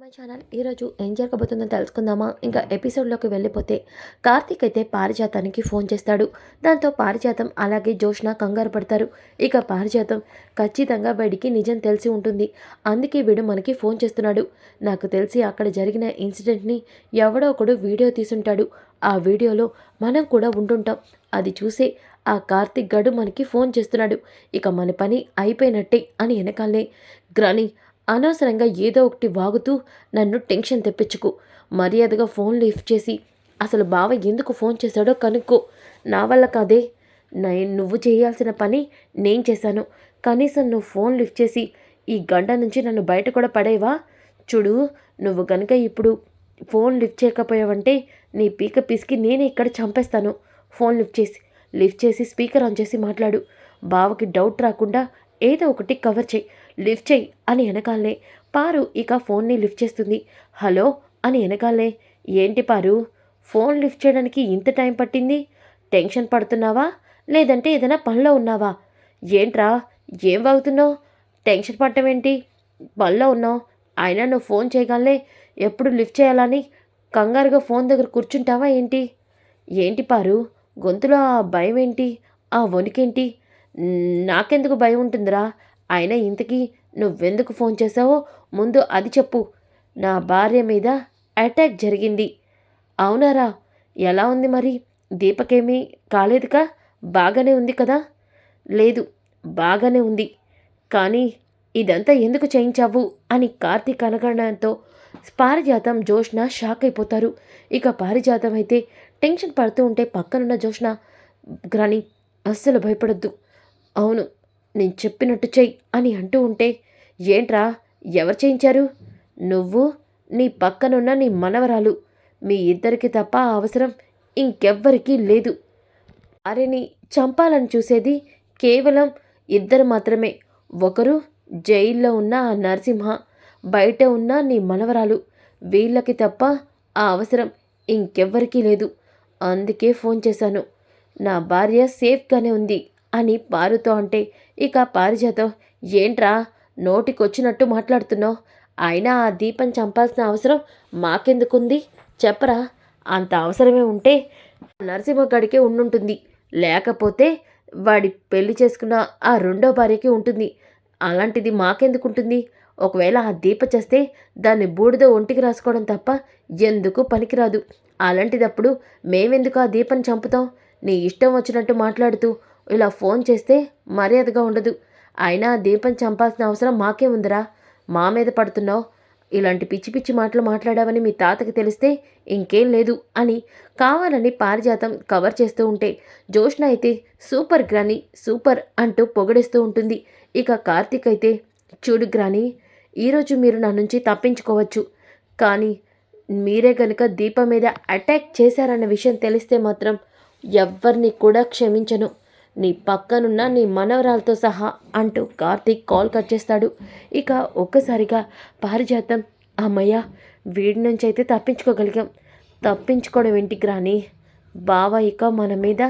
My channel ఈరోజు ఏం జరగబోతుందో తెలుసుకుందామా? ఇంకా ఎపిసోడ్లోకి వెళ్ళిపోతే కార్తీక్ అయితే పారిజాతానికి ఫోన్ చేస్తాడు. దాంతో పారిజాతం అలాగే జోష్న కంగారు పడతారు. ఇక పారిజాతం ఖచ్చితంగా వీడికి నిజం తెలిసి ఉంటుంది. అందుకే వీడు మనకి ఫోన్ చేస్తున్నాడు. నాకు తెలిసి అక్కడ జరిగిన ఇన్సిడెంట్ని ఎవడో ఒకడు వీడియో తీసుంటాడు. ఆ వీడియోలో మనం కూడా ఉంటుంటాం అది చూసే ఆ కార్తీక్ గడు మనకి ఫోన్ చేస్తున్నాడు. ఇక మన పని అయిపోయినట్టే అని వెనకాలనే గ్రాని అనవసరంగా ఏదో ఒకటి వాగుతూ నన్ను టెన్షన్ తెప్పించుకు. మర్యాదగా ఫోన్ లిఫ్ట్ చేసి అసలు బావ ఎందుకు ఫోన్ చేశాడో కనుక్కో. నా వల్ల కాదే. నేను నువ్వు చేయాల్సిన పని నేను చేశాను. కనీసం నువ్వు ఫోన్ లిఫ్ట్ చేసి ఈ గంట నుంచి నన్ను బయట కూడా పడేవా? చూడు నువ్వు గనుక ఇప్పుడు ఫోన్ లిఫ్ట్ చేయకపోయావంటే నీ పీక పిసికి నేనే ఇక్కడ చంపేస్తాను. ఫోన్ లిఫ్ట్ చేసి లిఫ్ట్ చేసి స్పీకర్ ఆన్ చేసి మాట్లాడు. బావకి డౌట్ రాకుండా ఏదో ఒకటి కవర్ చేయి. లిఫ్ట్ చేయి అని వెనకాలే. పారు ఇక ఫోన్ని లిఫ్ట్ చేస్తుంది. హలో అని వెనకాలే. ఏంటి పారు? ఫోన్ లిఫ్ట్ చేయడానికి ఇంత టైం పట్టింది? టెన్షన్ పడుతున్నావా? లేదంటే ఏదైనా పనిలో ఉన్నావా? ఏంట్రా? ఏం వాగుతున్నావు? టెన్షన్ పడటం ఏంటి? పనిలో ఉన్నావు? అయినా నువ్వు ఫోన్ చేయగలనే ఎప్పుడు లిఫ్ట్ చేయాలని కంగారుగా ఫోన్ దగ్గర కూర్చుంటావా ఏంటి? ఏంటి పారు? గొంతులో ఆ భయం ఏంటి? ఆ వణికేంటి? నాకెందుకు భయం ఉంటుందిరా? ఆయన ఇంతకీ నువ్వెందుకు ఫోన్ చేసావో ముందు అది చెప్పు. నా భార్య మీద అటాక్ జరిగింది. అవునారా? ఎలా ఉంది మరి? దీపకేమీ కాలేదుగా? బాగానే ఉంది కదా? లేదు బాగానే ఉంది. కానీ ఇదంతా ఎందుకు చేయించావు? అని కార్తీక్ అనగడంతో పారిజాతం జోష్న షాక్ అయిపోతారు. ఇక పారిజాతం అయితే టెన్షన్ పడుతూ ఉంటే పక్కనున్న జోష్న గ్రాని అస్సలు భయపడద్దు. అవును నేను చెప్పినట్టు చెయ్యి అని అంటూ ఉంటే ఏంట్రా? ఎవరు చేయించారు? నువ్వు నీ పక్కనున్న నీ మనవరాలు. మీ ఇద్దరికి తప్ప ఆ అవసరం ఇంకెవ్వరికీ లేదు. వారిని చంపాలని చూసేది కేవలం ఇద్దరు మాత్రమే. ఒకరు జైల్లో ఉన్న ఆ నరసింహ బయట ఉన్న నీ మనవరాలు. వీళ్ళకి తప్ప ఆ అవసరం ఇంకెవ్వరికీ లేదు. అందుకే ఫోన్ చేశాను. నా భార్య సేఫ్గానే ఉంది అని పారుతో అంటే ఇక పారిజాతం. ఏంట్రా? నోటికొచ్చినట్టు మాట్లాడుతున్నావు. అయినా ఆ దీపం చంపాల్సిన అవసరం మాకెందుకుంది? చెప్పరా? అంత అవసరమే ఉంటే నరసింహగడికే ఉండుంటుంది. లేకపోతే వాడి పెళ్ళి చేసుకున్న ఆ రెండో భార్యకి ఉంటుంది. అలాంటిది మాకెందుకుంటుంది? ఒకవేళ ఆ దీప చేస్తే దాన్ని బూడిద ఒంటికి రాసుకోవడం తప్ప ఎందుకు పనికిరాదు? అలాంటిదప్పుడు మేమెందుకు ఆ దీపం చంపుతాం? నీ ఇష్టం వచ్చినట్టు మాట్లాడుతూ ఇలా ఫోన్ చేస్తే మర్యాదగా ఉండదు. అయినా దీపం చంపాల్సిన అవసరం మాకే ఉందిరా. మా మీద పడుతున్నావు. ఇలాంటి పిచ్చి పిచ్చి మాటలు మాట్లాడావని మీ తాతకి తెలిస్తే ఇంకేం లేదు అని కావాలని పారిజాతం కవర్ చేస్తూ ఉంటే జోష్న అయితే సూపర్ గ్రాని సూపర్ అంటూ పొగడేస్తూ ఉంటుంది. ఇక కార్తీక్ అయితే చూడు గ్రాని ఈరోజు మీరు నా నుంచి తప్పించుకోవచ్చు. కానీ మీరే కనుక దీపం మీద అటాక్ చేశారన్న విషయం తెలిస్తే మాత్రం ఎవరిని కూడా క్షమించను. నీ పక్కనున్న నీ మనవరాలతో సహా అంటూ కార్తీక్ కాల్ కట్ చేస్తాడు. ఇక ఒక్కసారిగా పారిజాతం అమ్మయ్య వీడి నుంచి అయితే తప్పించుకోగలిగాం. తప్పించుకోవడం ఇంటికి రాని బావ ఇక మన మీద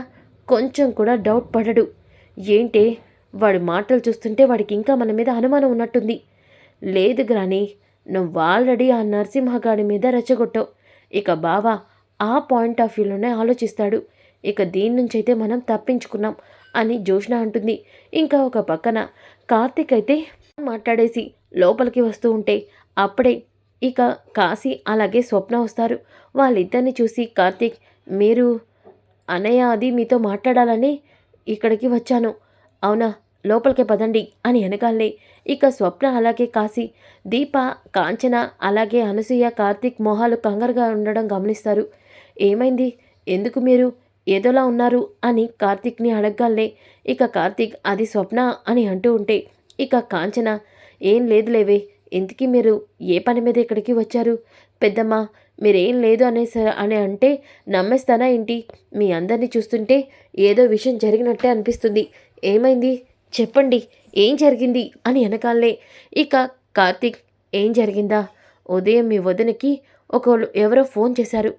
కొంచెం కూడా డౌట్ పడడు. ఏంటి వాడి మాటలు చూస్తుంటే వాడికి ఇంకా మన మీద అనుమానం ఉన్నట్టుంది. లేదు గ్రాని నువ్వు ఆల్రెడీ ఆ నరసింహగాడి మీద రెచ్చగొట్టావు. ఇక బావ ఆ పాయింట్ ఆఫ్ వ్యూలోనే ఆలోచిస్తాడు. ఇక దీని నుంచి అయితే మనం తప్పించుకున్నాం. అని జోష్న అంటుంది. ఇంకా ఒక పక్కన కార్తీక్ అయితే మాట్లాడేసి లోపలికి వస్తూ ఉంటే అప్పుడే ఇక కాశీ అలాగే స్వప్న వస్తారు. వాళ్ళిద్దరిని చూసి కార్తీక్ మీరు అనయ్య అది మీతో మాట్లాడాలని ఇక్కడికి వచ్చాను. అవునా? లోపలికి పదండి అని వెనకాలే. ఇక స్వప్న అలాగే కాశీ దీప కాంచన అలాగే అనసూయ కార్తీక్ మొహాలు కంగారుగా ఉండడం గమనిస్తారు. ఏమైంది? ఎందుకు మీరు ఏదోలా ఉన్నారు అని కార్తీక్ని అడగగాలే ఇక కార్తీక్ అది స్వప్న అని అంటూ ఉంటే ఇక కాంచన ఏం లేదులేవే ఇంతకీ మీరు ఏ పని మీద ఇక్కడికి వచ్చారు? పెద్దమ్మ మీరేం లేదు అనే అని అంటే నమ్మేస్తానా ఏంటి? మీ అందరినీ చూస్తుంటే ఏదో విషయం జరిగినట్టే అనిపిస్తుంది. ఏమైంది? చెప్పండి ఏం జరిగింది? అని వెనకాలే ఇక కార్తీక్ ఏం జరిగిందా? ఉదయం మీ వదినకి ఒకళ్ళు ఎవరో ఫోన్ చేశారు.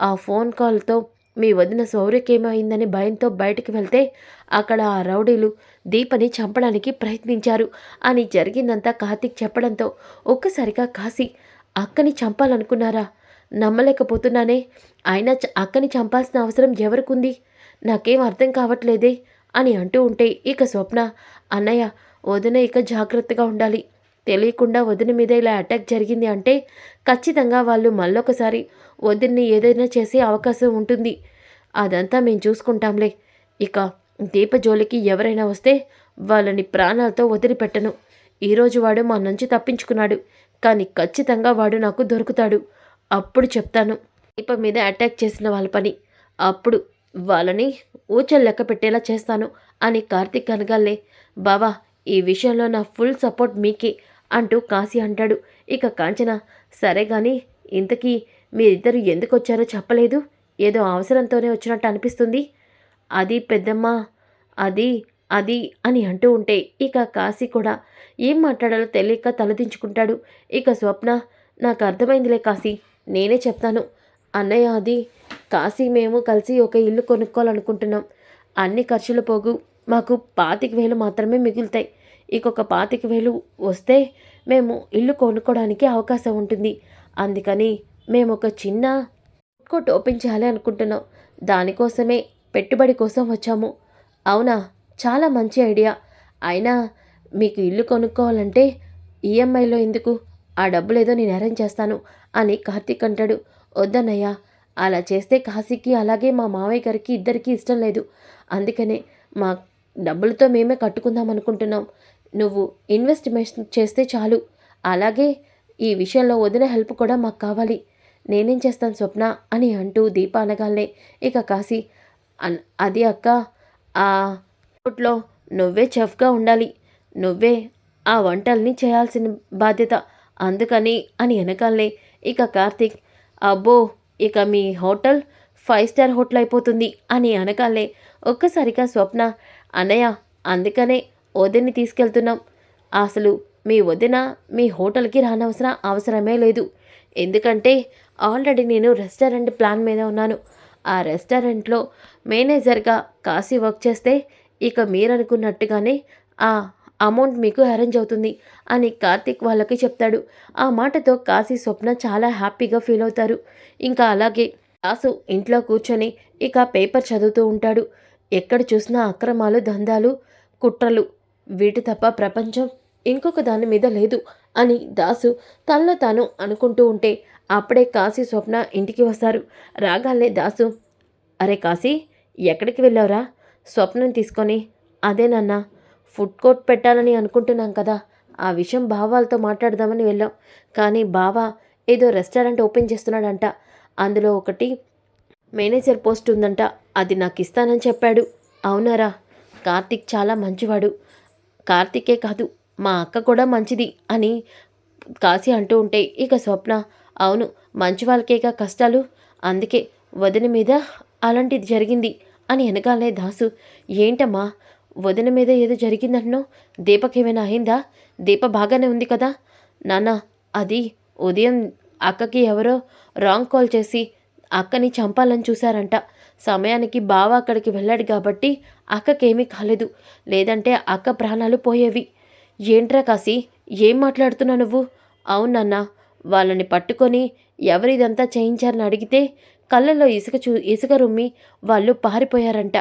ఆ ఫోన్ కాల్తో మీ వదిన శౌర్యకేమైందని భయంతో బయటికి వెళ్తే అక్కడ ఆ రౌడీలు దీపని చంపడానికి ప్రయత్నించారు అని జరిగిందంతా కార్తీక్ చెప్పడంతో ఒక్కసారిగా కాశీ అక్కని చంపాలనుకున్నారా? నమ్మలేకపోతున్నానే. అయినా చ- అక్కని చంపాల్సిన అవసరం ఎవరికుంది? నాకేం అర్థం కావట్లేదే అని అంటూ ఉంటే ఇక స్వప్న అన్నయ్య వదిన ఇక జాగ్రత్తగా ఉండాలి. తెలియకుండా వదిన మీద ఇలా అటాక్ జరిగింది అంటే ఖచ్చితంగా వాళ్ళు మళ్ళొకసారి వదిన్ని ఏదైనా చేసే అవకాశం ఉంటుంది. అదంతా మేము చూసుకుంటాంలే. ఇక దీప జోలికి ఎవరైనా వస్తే వాళ్ళని ప్రాణాలతో వదిలిపెట్టను. ఈరోజు వాడు మా నుంచి తప్పించుకున్నాడు. కానీ ఖచ్చితంగా వాడు నాకు దొరుకుతాడు. అప్పుడు చెప్తాను. దీప మీద అటాక్ చేసిన వాళ్ళ పని. అప్పుడు వాళ్ళని ఊచలు లెక్క పెట్టేలా చేస్తాను అని కార్తీక్ అనగాలే. బావా ఈ విషయంలో నా ఫుల్ సపోర్ట్ మీకే అంటూ కాశీ అంటాడు. ఇక కాంచన సరే కానీ ఇంతకీ మీరిద్దరు ఎందుకు వచ్చారో చెప్పలేదు. ఏదో అవసరంతోనే వచ్చినట్టు అనిపిస్తుంది. అది పెద్దమ్మ అది అది అని అంటూ ఉంటే ఇక కాశీ కూడా ఏం మాట్లాడాలో తెలియక తలదించుకుంటాడు. ఇక స్వప్న నాకు అర్థమైందిలే కాశీ నేనే చెప్తాను. అన్నయ్య అది కాశీ మేము కలిసి ఒక ఇల్లు కొనుక్కోవాలనుకుంటున్నాం. అన్ని ఖర్చులు పోగు. మాకు పాతిక వేలు మాత్రమే మిగులుతాయి. ఇంకొక పాతిక వేలు వస్తే మేము ఇల్లు కొనుక్కోవడానికి అవకాశం ఉంటుంది. అందుకని మేము ఒక చిన్న ఫుడ్ ఓపెన్ చేయాలి అనుకుంటున్నాం. దానికోసమే పెట్టుబడి కోసం వచ్చాము. అవునా? చాలా మంచి ఐడియా. అయినా మీకు ఇల్లు కొనుక్కోవాలంటే ఈఎంఐలో ఎందుకు? ఆ డబ్బులు ఏదో నేను అరేంజ్ చేస్తాను అని కార్తీక్ అంటాడు. వద్దన్నయ్యా అలా చేస్తే కాశీకి అలాగే మా మావయ్య గారికి ఇద్దరికీ ఇష్టం లేదు. అందుకనే మా డబ్బులతో మేమే కట్టుకుందాం అనుకుంటున్నాం. నువ్వు ఇన్వెస్ట్మెంట్ చేస్తే చాలు. అలాగే ఈ విషయంలో వదిన హెల్ప్ కూడా మాకు కావాలి. నేనేం చేస్తాను స్వప్న? అని అంటూ దీప అనగానే ఇక కాశీ అన్ అది అక్క ఆ ఫుడ్లో నువ్వే చెఫ్గా ఉండాలి. నువ్వే ఆ వంటల్ని చేయాల్సిన బాధ్యత అందుకని అని వెనకాలే ఇక కార్తీక్ అబ్బో ఇక మీ హోటల్ ఫైవ్ స్టార్ హోటల్ అయిపోతుంది అని అనకాలే ఒక్కసారిగా స్వప్న అన్నయ్య అందుకనే వదిన్ని తీసుకెళ్తున్నాం. అసలు మీ వదిన మీ హోటల్కి రానవసరం అవసరమే లేదు. ఎందుకంటే ఆల్రెడీ నేను రెస్టారెంట్ ప్లాన్ మీద ఉన్నాను. ఆ రెస్టారెంట్లో మేనేజర్గా కాశీ వర్క్ చేస్తే ఇక మీరనుకున్నట్టుగానే ఆ అమౌంట్ మీకు అరేంజ్ అవుతుంది అని కార్తీక్ వాళ్ళకి చెప్తాడు. ఆ మాటతో కాశీ స్వప్న చాలా హ్యాపీగా ఫీల్ అవుతారు. ఇంకా అలాగే దాసు ఇంట్లో కూర్చొని ఇక పేపర్ చదువుతూ ఉంటాడు. ఎక్కడ చూసినా అక్రమాలు దందాలు కుట్రలు. వీటి తప్ప ప్రపంచం ఇంకొక దాని మీద లేదు అని దాసు తనలో తాను అనుకుంటూ ఉంటే అప్పుడే కాశీ స్వప్న ఇంటికి వస్తారు. రాగాలే దాసు అరే కాశీ ఎక్కడికి వెళ్ళావురా? స్వప్నం తీసుకొని. అదే నాన్న ఫుడ్ కోర్ట్ పెట్టాలని అనుకుంటున్నాం కదా. ఆ విషయం బావాలతో మాట్లాడదామని వెళ్ళాం. కానీ బావ ఏదో రెస్టారెంట్ ఓపెన్ చేస్తున్నాడంట. అందులో ఒకటి మేనేజర్ పోస్ట్ ఉందంట. అది నాకు ఇస్తానని చెప్పాడు. అవునారా కార్తిక్ చాలా మంచివాడు. కార్తికే కాదు మా అక్క కూడా మంచిది అని కాశీ అంటూ ఉంటే ఇక స్వప్న అవును మంచి వాళ్ళకేగా కష్టాలు. అందుకే వదిన మీద అలాంటిది జరిగింది అని వెనకాలే దాసు. ఏంటమ్మా వదిన మీద ఏదో జరిగిందంటున్నావు? దీపకేమైనా అయిందా? దీప బాగానే ఉంది కదా? నాన్న అది ఉదయం అక్కకి ఎవరో రాంగ్ కాల్ చేసి అక్కని చంపాలని చూశారంట. సమయానికి బావ అక్కడికి వెళ్ళాడు కాబట్టి అక్కకేమీ కాలేదు. లేదంటే అక్క ప్రాణాలు పోయేవి. ఏంట్రా కాసి ఏం మాట్లాడుతున్నావు నువ్వు? అవునన్నా వాళ్ళని పట్టుకొని ఎవరిదంతా చేయించారని అడిగితే కళ్ళల్లో ఇసుక చూ ఇసుక రుమ్మి వాళ్ళు పారిపోయారంట.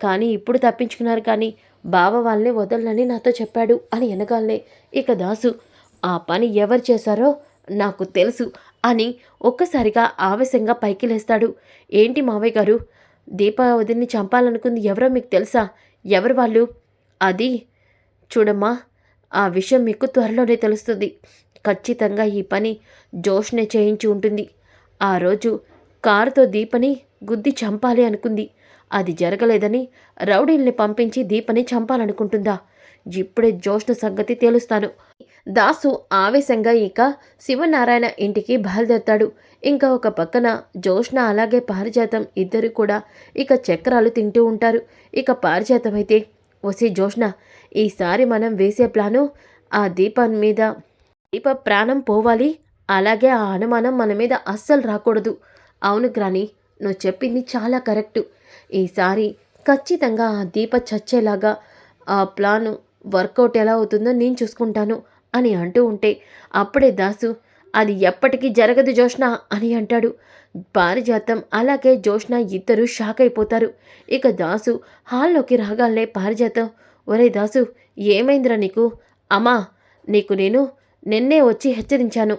కానీ ఇప్పుడు తప్పించుకున్నారు కానీ బావ వాళ్ళని వదలనని నాతో చెప్పాడు అని వెనకాలనే ఇక దాసు. ఆ పని ఎవరు చేశారో నాకు తెలుసు అని ఒక్కసారిగా ఆవేశంగా పైకి లేస్తాడు. ఏంటి మావయ్య గారు? దీపావధిని చంపాలనుకుంది ఎవరో మీకు తెలుసా? ఎవరు వాళ్ళు? అది చూడమ్మా ఆ విషయం మీకు త్వరలోనే తెలుస్తుంది. ఖచ్చితంగా ఈ పని జోష్నే చేయించి ఉంటుంది. ఆ రోజు కారుతో దీపని గుద్ది చంపాలి అనుకుంది. అది జరగలేదని రౌడీల్ని పంపించి దీపని చంపాలనుకుంటుందా? ఇప్పుడే జోష్ణ సంగతి తేలుస్తాను. దాసు ఆవేశంగా ఇక శివనారాయణ ఇంటికి బయలుదేరతాడు. ఇంకా ఒక పక్కన జోష్న అలాగే పారిజాతం ఇద్దరు కూడా ఇక చక్రాలు తింటూ ఉంటారు. ఇక పారిజాతం అయితే వసి జోష్న ఈసారి మనం వేసే ప్లాను ఆ దీపం మీద దీప ప్రాణం పోవాలి. అలాగే ఆ అనుమానం మన మీద అస్సలు రాకూడదు. అవును గ్రాని నువ్వు చెప్పింది చాలా కరెక్టు. ఈసారి ఖచ్చితంగా ఆ దీప చచ్చేలాగా ఆ ప్లాను వర్కౌట్ ఎలా అవుతుందో నేను చూసుకుంటాను అని అంటూ ఉంటే అప్పుడే దాసు అది ఎప్పటికీ జరగదు జోష్ణ అని అంటాడు. పారిజాతం అలాగే జోష్ణ ఇద్దరు షాక్ అయిపోతారు. ఇక దాసు హాల్లోకి రాగాలనే పారిజాతం ఒరే దాసు ఏమైందిరా నీకు? అమ్మా నీకు నేను నిన్నే వచ్చి హెచ్చరించాను.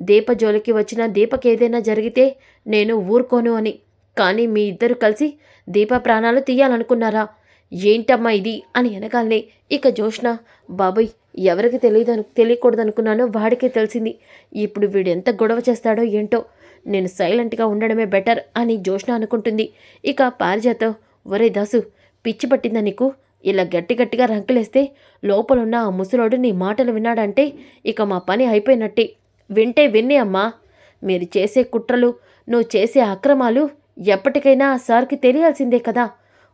దీప జోలికి వచ్చిన దీపకి ఏదైనా జరిగితే నేను ఊరుకోను అని. కానీ మీ ఇద్దరు కలిసి దీప ప్రాణాలు తీయాలనుకున్నారా? ఏంటమ్మా ఇది? అని వెనకాలనే ఇక జోష్న బాబాయ్ ఎవరికి తెలియదు తెలియకూడదనుకున్నానో వాడికే తెలిసింది. ఇప్పుడు వీడు ఎంత గొడవ చేస్తాడో ఏంటో నేను సైలెంట్గా ఉండడమే బెటర్ అని జోష్న అనుకుంటుంది. ఇక పారిజాతో ఒరే దాసు పిచ్చి పట్టిందా నీకు? ఇలా గట్టి గట్టిగా రంకులేస్తే లోపలున్న ఆ ముసలోడు నీ మాటలు విన్నాడంటే ఇక మా పని అయిపోయినట్టే. వింటే విన్నే అమ్మా. మీరు చేసే కుట్రలు నువ్వు చేసే అక్రమాలు ఎప్పటికైనా ఆ సార్కి తెలియాల్సిందే కదా.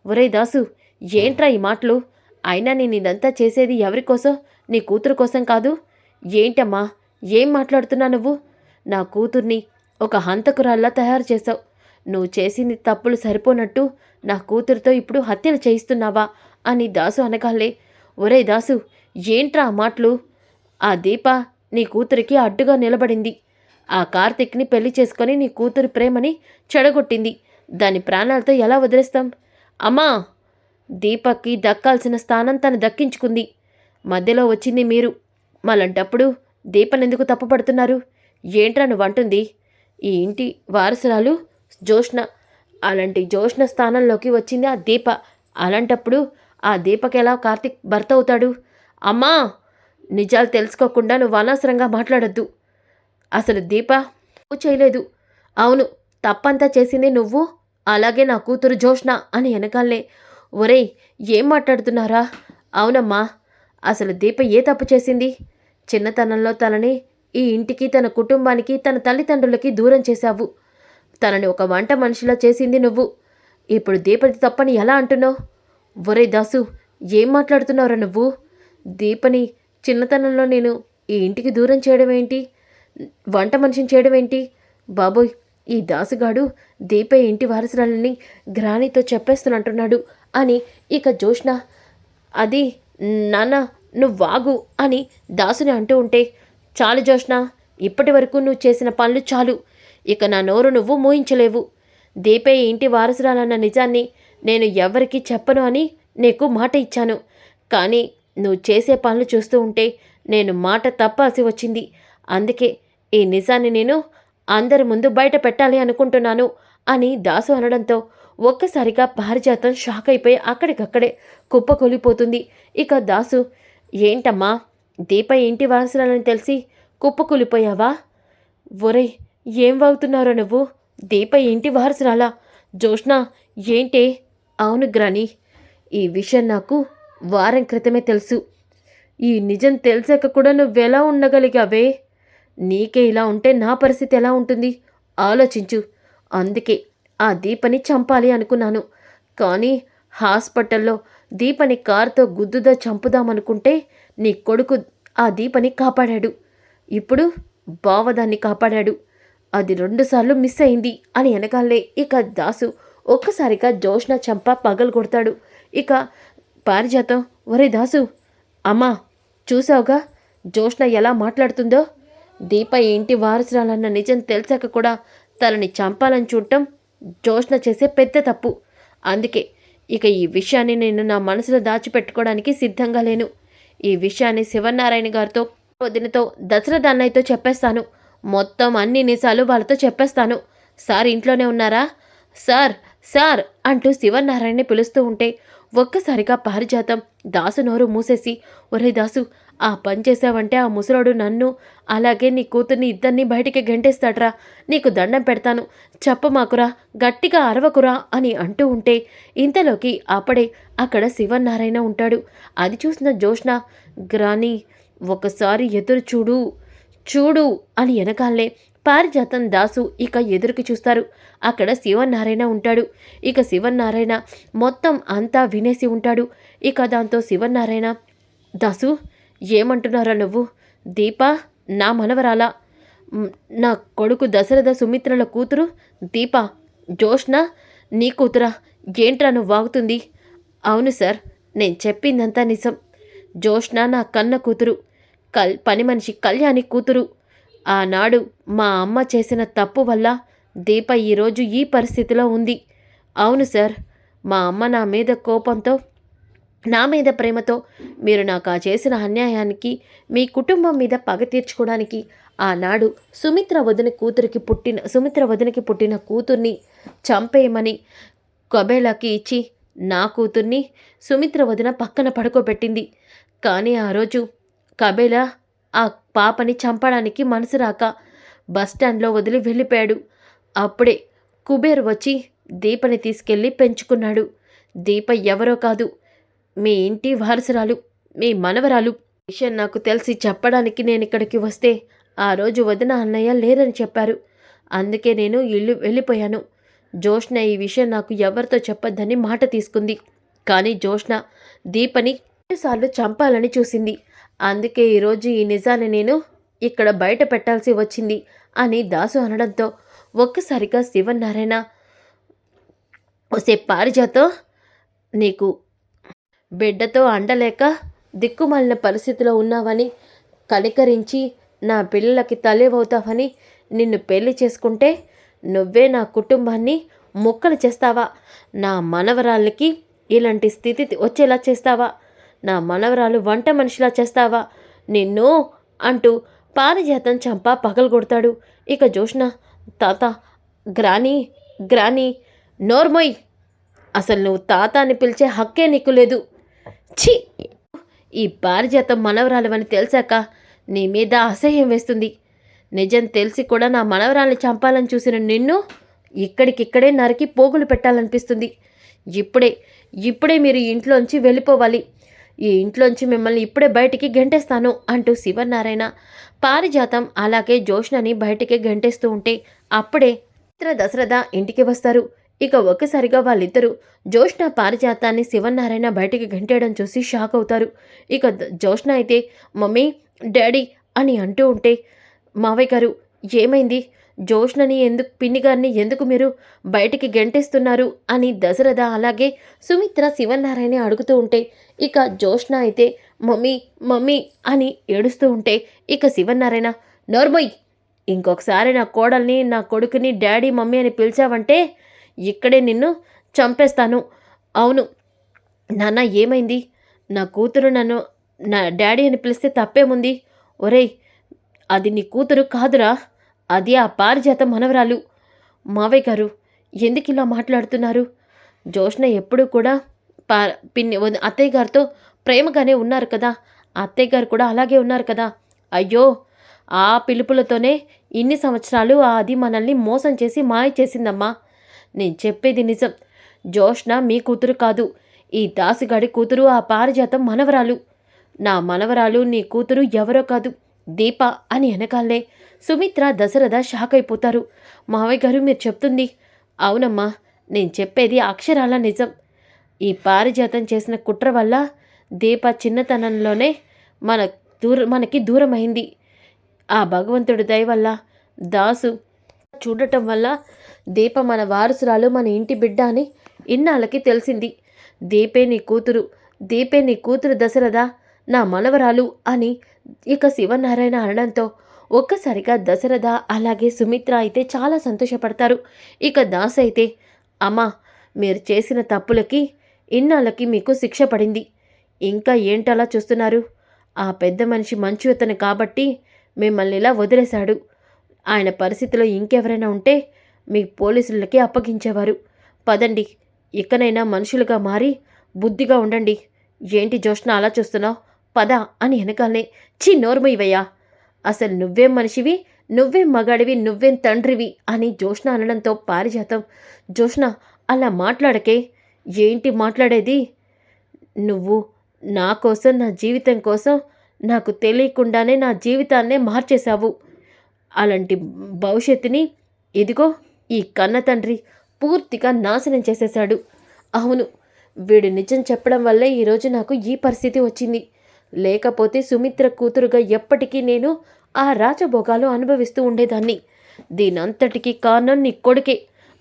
ఒరే దాసు ఏంట్రా ఈ మాటలు? అయినా నేను ఇదంతా చేసేది ఎవరికోసం నీ కూతురు కోసం కాదు? ఏంటమ్మా? ఏం మాట్లాడుతున్నా నువ్వు? నా కూతుర్ని ఒక హంతకురాల్లా తయారు చేశావు. నువ్వు చేసింది తప్పులు సరిపోనట్టు నా కూతురుతో ఇప్పుడు హత్యలు చేయిస్తున్నావా? అని దాసు అనగాలే ఒరే దాసు ఏంట్రా మాటలు? ఆ దీప నీ కూతురికి అడ్డుగా నిలబడింది. ఆ కార్తిక్ని పెళ్ళి చేసుకొని నీ కూతురు ప్రేమని చెడగొట్టింది. దాని ప్రాణాలతో ఎలా వదిలేస్తాం? అమ్మా! దీపక్కి దక్కాల్సిన స్థానం తను దక్కించుకుంది. మధ్యలో వచ్చింది మీరు. మళ్ళంటప్పుడు దీపనెందుకు తప్పుపడుతున్నారు? ఏంట్రా నువ్వంటుంది? ఈ ఇంటి వారసురాలు జోష్ణ అలాంటి జోష్ణ స్థానంలోకి వచ్చింది ఆ దీప. అలాంటప్పుడు ఆ దీపక్ ఎలా కార్తిక్ భర్త అవుతాడు? అమ్మా! నిజాలు తెలుసుకోకుండా నువ్వు అనవసరంగా మాట్లాడద్దు. అసలు దీప చేయలేదు. అవును తప్పంతా చేసింది నువ్వు. అలాగే నా కూతురు జోష్ణ అని వెనకాలనే. ఒరేయ్ ఏం మాట్లాడుతున్నారా? అవునమ్మా అసలు దీప ఏ తప్పు చేసింది? చిన్నతనంలో తనని ఈ ఇంటికి తన కుటుంబానికి తన తల్లిదండ్రులకి దూరం చేశావు. తనని ఒక వంట మనిషిలా చేసింది నువ్వు. ఇప్పుడు దీపది తప్పని ఎలా అంటున్నావు? ఒరే దాసు ఏం మాట్లాడుతున్నావురా నువ్వు? దీపని చిన్నతనంలో నేను ఈ ఇంటికి దూరం చేయడం ఏంటి వంట మనిషిని చేయడం ఏంటి బాబోయ్ ఈ దాసుగాడు దీప ఇంటి వారసురాలని గ్రానీతో చెప్పేస్తున్నట్టున్నాడు అని ఇక జోష్ణ అది నాన్న నువ్వు వాగు అని దాసుని అంటూ ఉంటే చాలు జోష్ణ ఇప్పటి వరకు నువ్వు చేసిన పనులు చాలు. ఇక నా నోరు నువ్వు మోయించలేవు. దీపే ఇంటి వారసురాలన్న నిజాన్ని నేను ఎవరికి చెప్పను అని నీకు మాట ఇచ్చాను. కానీ నువ్వు చేసే పనులు చూస్తూ ఉంటే నేను మాట తప్పాల్సి వచ్చింది. అందుకే ఈ నిజాన్ని నేను అందరి ముందు బయట పెట్టాలి అనుకుంటున్నాను అని దాసు అనడంతో ఒక్కసారిగా పారిజాతం షాక్ అయిపోయి అక్కడికక్కడే కుప్పకూలిపోతుంది. ఇక దాసు ఏంటమ్మా దీప ఇంటి వారసురాలని తెలిసి కుప్పకూలిపోయావా? ఒరేయ్ ఏం వాగుతున్నారో నువ్వు? దీప ఇంటి వారసురాలా? జోష్న ఏంటే? అవును గ్రాని ఈ విషయం నాకు వారం క్రితమే తెలుసు. ఈ నిజం తెలిసాక కూడా నువ్వెలా ఉండగలిగావే? నీకే ఇలా ఉంటే నా పరిస్థితి ఎలా ఉంటుంది? ఆలోచించు. అందుకే ఆ దీపని చంపాలి అనుకున్నాను. కానీ హాస్పిటల్లో దీపని కారుతో గుద్దుదా చంపుదామనుకుంటే నీ కొడుకు ఆ దీపని కాపాడాడు. ఇప్పుడు బావదాన్ని కాపాడాడు. అది రెండుసార్లు మిస్ అయింది అని వెనకాలే ఇక దాసు ఒక్కసారిగా జోష్న చంప పగలు కొడతాడు. ఇక పారిజాతం ఒరే దాసు అమ్మా చూసావుగా? జోష్న ఎలా మాట్లాడుతుందో? దీప ఇంటి వారసురాలన్న నిజం తెలిసాక కూడా తనని చంపాలని చూడటం జోష్న చేసే పెద్ద తప్పు. అందుకే ఇక ఈ విషయాన్ని నేను నా మనసులో దాచిపెట్టుకోవడానికి సిద్ధంగా లేను. ఈ విషయాన్ని శివనారాయణ గారితో వదినతో దశరథ అన్నయ్యతో చెప్పేస్తాను. మొత్తం అన్ని నిజాలు వాళ్ళతో చెప్పేస్తాను. సార్ ఇంట్లోనే ఉన్నారా? సార్ సార్ అంటూ శివనారాయణని పిలుస్తూ ఉంటే ఒక్కసారిగా పారిజాతం దాసు నోరు మూసేసి ఒరే దాసు ఆ పని చేసావంటే ఆ ముసలోడు నన్ను అలాగే నీ కూతుర్ని ఇద్దరిని బయటికి గంటేస్తాడ్రా. నీకు దండం పెడతాను. చెప్పమాకురా గట్టిగా అరవకురా అని అంటూ ఉంటే ఇంతలోకి అప్పుడే అక్కడ శివనారాయణ ఉంటాడు. అది చూసిన జోష్ణ గ్రాని ఒకసారి ఎదురు చూడు చూడు అని వెనకాలనే పారిజాతం దాసు ఇక ఎదురుకి చూస్తారు. అక్కడ శివనారాయణ ఉంటాడు. ఇక శివనారాయణ మొత్తం అంతా వినేసి ఉంటాడు. ఇక దాంతో శివనారాయణ దాసు ఏమంటున్నారా నువ్వు? దీప నా మనవరాల? నా కొడుకు దశరథ సుమిత్రల కూతురు? దీప జోష్న నీ కూతురా? ఏంట్రా నువ్వు వాగుతుంది? అవును సార్ నేను చెప్పిందంతా నిజం. జోష్న నా కన్న కూతురు. కల్ పని మనిషి కళ్యాణి కూతురు. ఆనాడు మా అమ్మ చేసిన తప్పు వల్ల దీప ఈరోజు ఈ పరిస్థితిలో ఉంది. అవును సార్ మా అమ్మ నా మీద కోపంతో నా మీద ప్రేమతో మీరు నాకు ఆ చేసిన అన్యాయానికి మీ కుటుంబం మీద పగ తీర్చుకోవడానికి ఆనాడు సుమిత్ర వదిన కూతురికి పుట్టిన సుమిత్ర వదినకి పుట్టిన కూతుర్ని చంపేయమని కబేలాకి ఇచ్చి నా కూతుర్ని సుమిత్ర వదిన పక్కన పడుకోబెట్టింది. కానీ ఆ రోజు కబేలా ఆ పాపని చంపడానికి మనసు రాక బస్టాండ్లో వదిలి వెళ్ళిపోయాడు. అప్పుడే కుబేర్ వచ్చి దీపని తీసుకెళ్ళి పెంచుకున్నాడు. దీప ఎవరో కాదు మీ ఇంటి వారసురాలు మీ మనవరాలు. విషయం నాకు తెలిసి చెప్పడానికి నేను ఇక్కడికి వస్తే ఆ రోజు వదిన అన్నయ్య లేరని చెప్పారు. అందుకే నేను ఇల్లు వెళ్ళిపోయాను. జోష్న ఈ విషయం నాకు ఎవరితో చెప్పొద్దని మాట తీసుకుంది. కానీ జోష్న దీపని సార్లు చంపాలని చూసింది. అందుకే ఈరోజు ఈ నిజాన్ని నేను ఇక్కడ బయట పెట్టాల్సి వచ్చింది అని దాసు అనడంతో ఒక్కసారిగా శివనారాయణ వసే పారిజాతో నీకు బిడ్డతో అండలేక దిక్కుమాలిన పరిస్థితిలో ఉన్నావని కనికరించి నా పిల్లలకి తల్లివవుతావని నిన్ను పెళ్ళి చేసుకుంటే నువ్వే నా కుటుంబాన్ని ముక్కలు చేస్తావా? నా మనవరాళ్ళకి ఇలాంటి స్థితి వచ్చేలా చేస్తావా? నా మనవరాలు వంట మనిషిలా చేస్తావా? నిన్ను అంటూ పారిజాతం చంపా పగలు కొడతాడు. ఇక జోష్న తాత గ్రాని గ్రాని నోర్మోయ్ అసలు నువ్వు తాత అని పిలిచే హక్కే నీకు లేదు. ఛీ! ఈ పారిజాతం మనవరాలవని తెలిసాక నీ మీద అసహ్యం వేస్తుంది. నిజం తెలిసి కూడా నా మనవరాల్ని చంపాలని చూసిన నిన్ను ఇక్కడికిక్కడే నరికి పోగులు పెట్టాలనిపిస్తుంది. ఇప్పుడే ఇప్పుడే మీరు ఇంట్లోంచి వెళ్ళిపోవాలి. ఈ ఇంట్లోంచి మిమ్మల్ని ఇప్పుడే బయటికి గెంటేస్తాను అంటూ శివనారాయణ పారిజాతం అలాగే జోష్నని బయటికి గెంటేస్తూ ఉంటే అప్పుడే చిత్ర దశరథ ఇంటికి వస్తారు. ఇక ఒక్కసారిగా వాళ్ళిద్దరూ జోష్న పారిజాతాన్ని శివనారాయణ బయటికి గంటేయడం చూసి షాక్ అవుతారు. ఇక ద- జోష్న అయితే మమ్మీ డాడీ అని అంటూ ఉంటే మావయ్య గారు ఏమైంది? జోష్నని ఎందుకు పిన్ని గారిని ఎందుకు మీరు బయటికి గెంటేస్తున్నారు అని దశరథ అలాగే సుమిత్ర శివనారాయణ అడుగుతూ ఉంటే ఇక జోష్న అయితే మమ్మీ మమ్మీ అని ఏడుస్తూ ఉంటే ఇక శివనారాయణ నోర్మోయ్ ఇంకొకసారి నా కోడల్ని నా కొడుకుని డాడీ మమ్మీ అని పిలిచావంటే ఇక్కడే నిన్ను చంపేస్తాను. అవును. నాన్న ఏమైంది? నా కూతురు నన్ను నా డాడీ అని పిలిస్తే తప్పేముంది? ఒరేయ్ అది నీ కూతురు కాదురా. అది ఆ పారిజాత మనవరాలు. మావయ్య గారు ఎందుకు ఇలా మాట్లాడుతున్నారు? జోష్న ఎప్పుడూ కూడా పా పిన్ని అత్తయ్య గారితో ప్రేమగానే ఉన్నారు కదా. అత్తయ్య గారు కూడా అలాగే ఉన్నారు కదా. అయ్యో ఆ పిలుపులతోనే ఇన్ని సంవత్సరాలు అది మనల్ని మోసం చేసి మాయ చేసిందమ్మా. నేను చెప్పేది నిజం. జోష్న మీ కూతురు కాదు. ఈ దాసుగాడి కూతురు ఆ పారిజాతం మనవరాలు. నా మనవరాలు నీ కూతురు ఎవరో కాదు. దీప అని వెనకాలే సుమిత్ర దశరథ షాక్ అయిపోతారు మావయ్య గారు మీరు చెప్తుంది అవునమ్మా నేను చెప్పేది అక్షరాల నిజం. ఈ పారిజాతం చేసిన కుట్ర వల్ల దీప చిన్నతనంలోనే మన దూర మనకి దూరమైంది. ఆ భగవంతుడి దయ వల్ల దాసు చూడటం వల్ల దీప మన వారసురాలు మన ఇంటి బిడ్డ అని ఇన్నాళ్ళకి తెలిసింది. దీపే నీ కూతురు దీపే నీ కూతురు దశరథ నా మనవరాలు అని ఇక శివనారాయణ అనడంతో ఒక్కసారిగా దశరథ అలాగే సుమిత్ర అయితే చాలా సంతోషపడతారు. ఇక దాస్ అయితే అమ్మా మీరు చేసిన తప్పులకి ఇన్నాళ్ళకి మీకు శిక్ష పడింది. ఇంకా ఏంటలా చూస్తున్నారు? ఆ పెద్ద మనిషి మంచి అతను కాబట్టి మిమ్మల్ని ఇలా వదిలేశాడు. ఆయన పరిస్థితిలో ఇంకెవరైనా ఉంటే మీ పోలీసులకి అప్పగించేవారు. పదండి ఇకనైనా మనుషులుగా మారి బుద్ధిగా ఉండండి. ఏంటి జోష్న అలా చూస్తున్నావు? పద అని వెనకాలనే చి నోర్మయ్యవయ్యా అసలు నువ్వేం మనిషివి నువ్వేం మగాడివి నువ్వేం తండ్రివి అని జోష్ణ అనడంతో పారిజాతం. జోష్ణ అలా మాట్లాడకే? ఏంటి మాట్లాడేది? నువ్వు నా కోసం నా జీవితం కోసం నాకు తెలియకుండానే నా జీవితాన్నే మార్చేశావు. అలాంటి భవిష్యత్తుని ఇదిగో ఈ కన్న తండ్రి పూర్తిగా నాశనం చేసేశాడు. అవును వీడు నిజం చెప్పడం వల్లే ఈరోజు నాకు ఈ పరిస్థితి వచ్చింది. లేకపోతే సుమిత్ర కూతురుగా ఎప్పటికీ నేను ఆ రాజభోగాలు అనుభవిస్తూ ఉండేదాన్ని. దీనంతటికీ కారణం నీ కొడుకే.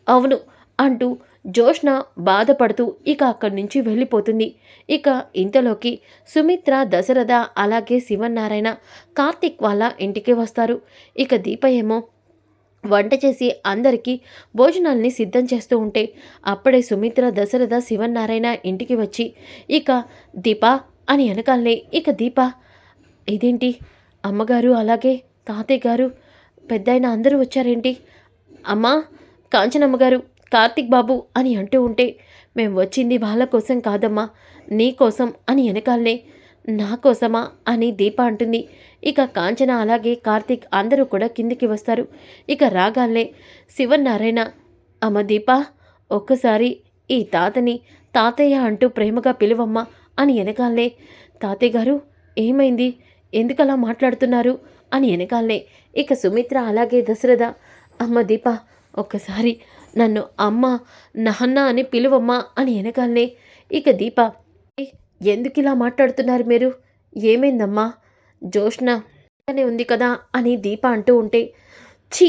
అవును అంటూ జోష్న బాధపడుతూ ఇక అక్కడి నుంచి వెళ్ళిపోతుంది. ఇక ఇంతలోకి సుమిత్ర దశరథ అలాగే శివనారాయణ కార్తిక్ వాళ్ళ ఇంటికి వస్తారు. ఇక దీప ఏమో వంట చేసి అందరికీ భోజనాల్ని సిద్ధం చేస్తూ ఉంటే అప్పుడే సుమిత్ర దశరథ శివనారాయణ ఇంటికి వచ్చి ఇక దీప అని అనగానే ఇక దీప ఇదేంటి? అమ్మగారు అలాగే తాతయ్య గారు పెద్దాయన అందరూ వచ్చారేంటి? అమ్మా కాంచనమ్మగారు కార్తిక్ బాబు అని అంటూ ఉంటే మేము వచ్చింది వాళ్ళ కోసం కాదమ్మా నీ కోసం అని వెనకాలనే నా కోసమా? అని దీప అంటుంది. ఇక కాంచన అలాగే కార్తిక్ అందరూ కూడా కిందికి వస్తారు. ఇక రాగాలనే శివనారాయణ అమ్మ దీప ఒక్కసారి ఈ తాతని తాతయ్య అంటూ ప్రేమగా పిలువమ్మా అని వెనకాలనే తాతయ్య గారు ఏమైంది? ఎందుకలా మాట్లాడుతున్నారు? అని వెనకాలనే ఇక సుమిత్ర అలాగే దశరథ అమ్మ దీప ఒక్కసారి నన్ను అమ్మ నాన్న అని పిలువమ్మా అని వెనకాలనే ఇక దీప ఎందుకు ఇలా మాట్లాడుతున్నారు మీరు? ఏమైందమ్మా? జోష్న అనే ఉంది కదా అని దీప అంటూ ఉంటే ఛీ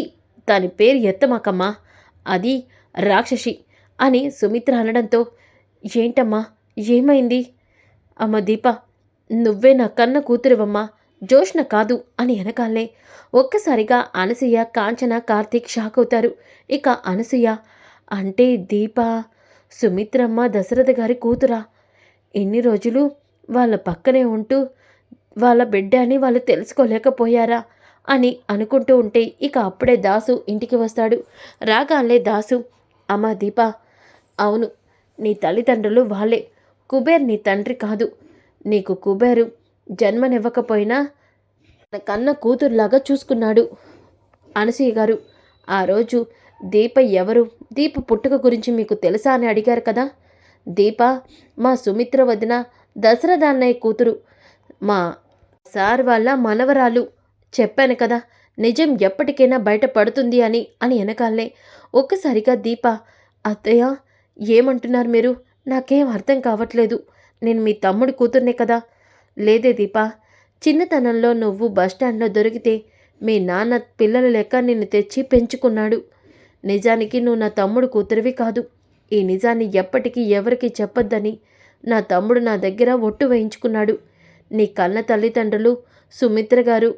దాని పేరు ఎత్తమాకమ్మా. అది రాక్షసి అని సుమిత్ర అనడంతో ఏంటమ్మా? ఏమైంది? అమ్మ దీప నువ్వే నా కన్న కూతురువమ్మా. జోష్న కాదు అని వెనకాలనే ఒక్కసారిగా అనసూయ కాంచన కార్తీక్ షాక్ అవుతారు. ఇక అనసూయ అంటే దీప సుమిత్రమ్మ దశరథ గారి కూతురా. ఎన్ని రోజులు వాళ్ళ పక్కనే ఉంటూ వాళ్ళ బిడ్డ అని వాళ్ళు తెలుసుకోలేకపోయారా అని అనుకుంటూ ఉంటే ఇక అప్పుడే దాసు ఇంటికి వస్తాడు. రాగాలే దాసు అమ్మా దీప అవును నీ తల్లిదండ్రులు వాళ్ళే. కుబేర్ నీ తండ్రి కాదు. నీకు కుబేరు జన్మనివ్వకపోయినా తన కన్న కూతురులాగా చూసుకున్నాడు అనసూయ గారు. ఆ రోజు దీప ఎవరు? దీప పుట్టుక గురించి మీకు తెలుసా అని అడిగారు కదా. దీప మా సుమిత్ర వదిన దశరథ అన్నయ్య కూతురు. మా సార్ వాళ్ళ మనవరాలు. చెప్పాను కదా నిజం ఎప్పటికైనా బయటపడుతుంది అని అని వెనకాలనే ఒక్కసారిగా దీప అత్తయ్య ఏమంటున్నారు మీరు? నాకేం అర్థం కావట్లేదు. నేను మీ తమ్ముడి కూతుర్నే కదా. లేదే దీప చిన్నతనంలో నువ్వు బస్టాండ్లో దొరికితే మీ నాన్న పిల్లలు లెక్క నిన్ను తెచ్చి పెంచుకున్నాడు. నిజానికి నువ్వు నా తమ్ముడు కూతురివి కాదు. ఈ నిజాన్ని ఎప్పటికీ ఎవరికీ చెప్పొద్దని నా తమ్ముడు నా దగ్గర ఒట్టు వేయించుకున్నాడు. నీ కన్న తల్లిదండ్రులు సుమిత్ర గారు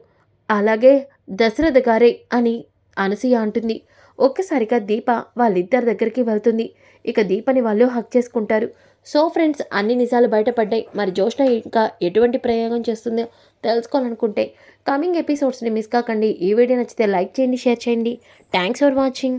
అలాగే దశరథ గారే అని అనసూయ అంటుంది. ఒక్కసారిగా దీప వాళ్ళిద్దరి దగ్గరికి వెళ్తుంది. ఇక దీపని వాళ్ళు హక్ చేసుకుంటారు. సో ఫ్రెండ్స్ అన్ని నిజాలు బయటపడ్డాయి. మరి జోష్న ఇంకా ఎటువంటి ప్రయోగం చేస్తుందో తెలుసుకోవాలనుకుంటే కమింగ్ ఎపిసోడ్స్ని మిస్ కాకండి. ఈ వీడియో నచ్చితే లైక్ చేయండి షేర్ చేయండి. Thanks for watching